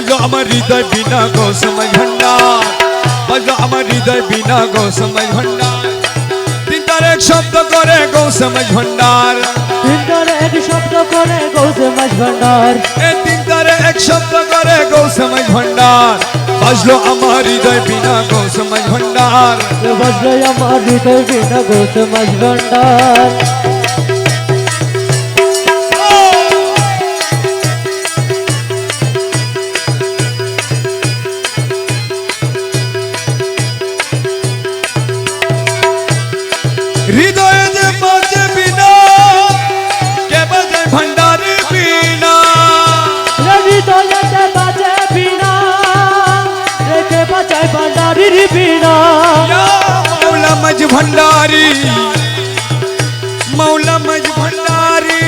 বাজলো আমার হৃদয় বিনা গো সময় ভান্ডার বাজলো আমার হৃদয় বিনা গো সময় ভান্ডার তিন তার এক শব্দ করে গো সময় ভান্ডার তিন তারে এক শব্দ করে গৌসে মাঝ ভান্ডার এ তিন তারে এক শব্দ করে গো সময় ভান্ডার বাজলো আমার হৃদয় বিনা গো সময় ভান্ডার বাজলো আমার হৃদয় বিনা গৌসে মাঝ ভান্ডার भंडारी मौला मज भंडारी।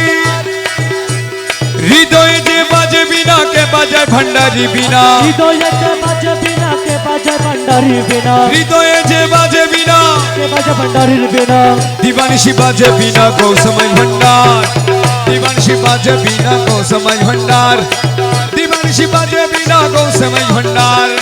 हृदय के बाजे बिना के बाजे भंडारी बिना। हृदय के बाजे बिना के बाजे भंडारी बिना। हृदय के बाजे बिना। के बाजे भंडारी बिना। दीवानिशी बाजे बिना को समय भंडार दीवानिशी बाजे बिना को समय भंडार दीवानिशी बाजे बिना को समय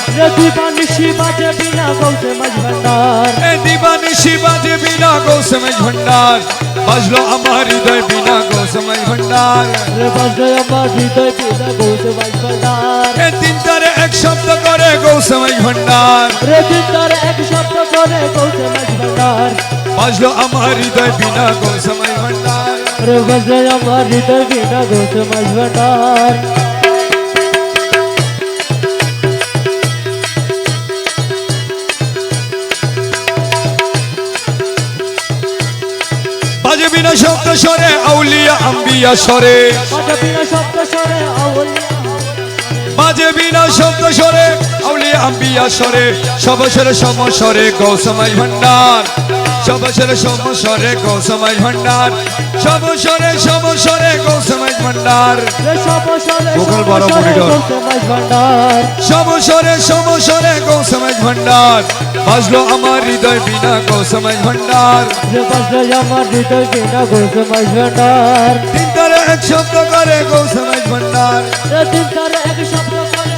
ভান্ডার দিবানিশি বাজে বিনা গৌসে মাঝ ভান্ডার এ দিবানিশি বাজে বিনা গো সময় ভান্ডার বাজলো আমার হৃদয় বিনা গো সময় ভান্ডার রে বাজলো আমার হৃদয় বিনা গৌসে মাঝ ভান্ডার এ তিন তারে এক শব্দ করে গো সময় ভান্ডার রে দিন তার এক শব্দ করে গৌসে মাঝ ভান্ডার বাজলো আমার হৃদয় বিনা গো সময় ভান্ডার রে বাজলো আমার হৃদয় বিনা গৌসে মাঝ ভান্ডার বাজে বিনা শব্দ সরে আউলিয়া আম্বিয়া। সরে বাজে বিনা শব্দ সরে আউলিয়া আম্বিয়া সরে সবসরে সমসরে গো সময় ভান্ডার। সবসরে সমসরে গো সময় ভান্ডার। সবসরে সমসরে গো সময় ভান্ডার। রে সব সরে গোপাল বড় মনিটর। সমসরে সমসরে গো সময় ভান্ডার। বাজলো আমার হৃদয় বিনা গো সময় ভান্ডার রে বাজলো আমার হৃদয় বিনা গৌসে মাঝ ভান্ডার তিন তারে এক শব্দ করে গো সময় ভান্ডার রে দিন তার এক শব্দ করে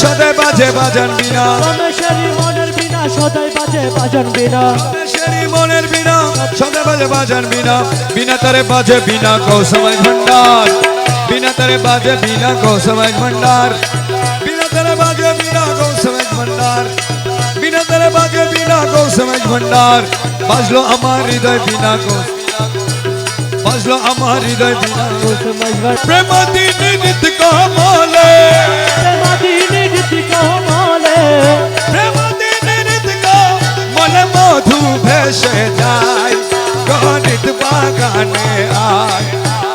সদাই বাজে বাজান বিনা। রমেশের মনের বিনা সদাই বাজে বাজান বিনা। রমেশেরই মনের বিনা সদাই বাজে বাজান বিনা। বিনা তারে বাজে বিনা গো সময় ভান্ডার। বিনা তারে বাজে বিনা গো সময় ভান্ডার। বিনা তারে বাজে বিনা সময় ভান্ডার। বিনা তারে বাজে বিনা সময় ভান্ডার। বাজলো আমার হৃদয় বিনা গো বাজলো আমার হৃদয় বিনা গো গৌসে মাঝ ভান্ডার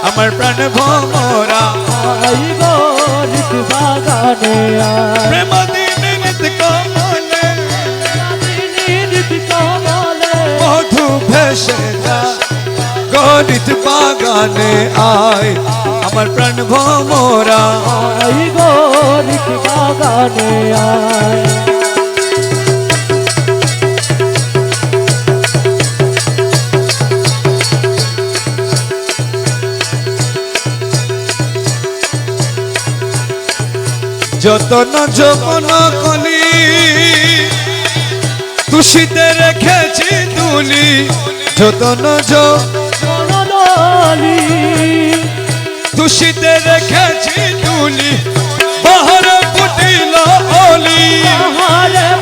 আমার প্রাণ ভমরা আই গো নিত বাগানে আয় প্রেম দিনী নিত কমলে মাদিনী গীতি কমলে মধু ভেসে যায় গণিত বাগানে আয় আমার প্রাণ ভমরা আই গো নিত বাগানে আয় যতন যমন কলি তুষিতে রেখেছি তুলি। যতন মনলি তুষিতে রেখেছি তুলি। বাহার ফুটিল অলি।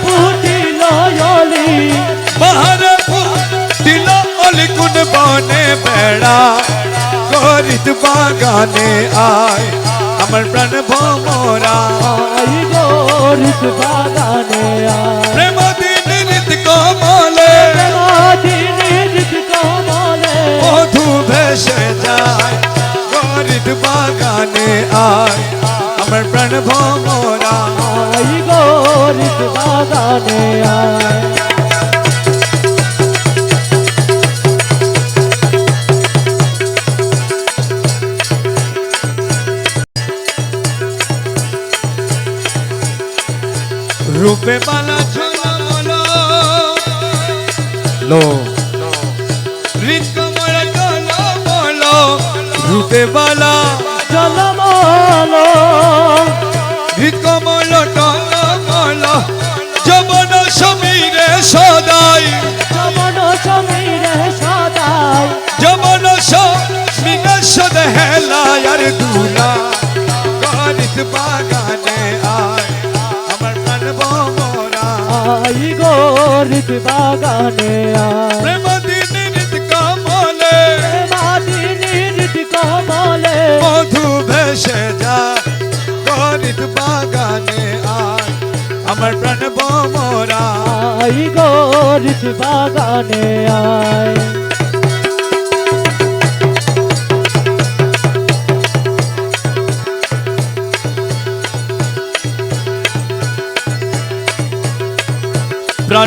ফুটিল অলি। বাহার ফুটিল অলি কোন বনে বেড়া করিত বাগানে আয়। আমার প্রাণ ভমরা আই গো নিত বাগানে প্রেম দিন নিত কমলে। মাদিনী গীতি কমলে। মধু ভেসে যায় গরিত বাগানে আয়। আমার প্রাণ ভমরা আই বাগানে আয়। লো। হৃদকমল টলমল রূপে বালা জলমল। হৃদকমল টলমল যবন সমীরে সদাই। যমন সমীরে সদাই। যবন সমীরে সদ হেলায়ার দুলা। গরিত বাগানে আয়। গোরিত বাগানে কমলে। কমলে। মধু ভেসে যা গরিত বাগানে আয়। আমার প্রাণ বোমরা। গরিত বাগানে আয়।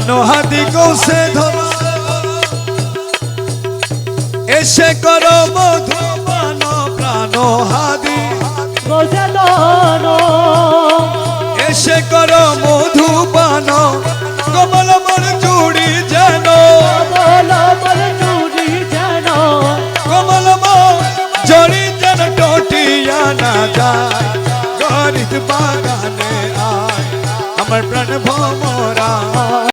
হাতি কৌশে ধরা এসে কর মধুপান প্রাণ হাদি এসে কর মধুপান কমল মন চুড়ি যেন। কমল মন জড়ি যেন টটিয়া না যায়। গরিত বাগানে আয়। আমার প্রাণ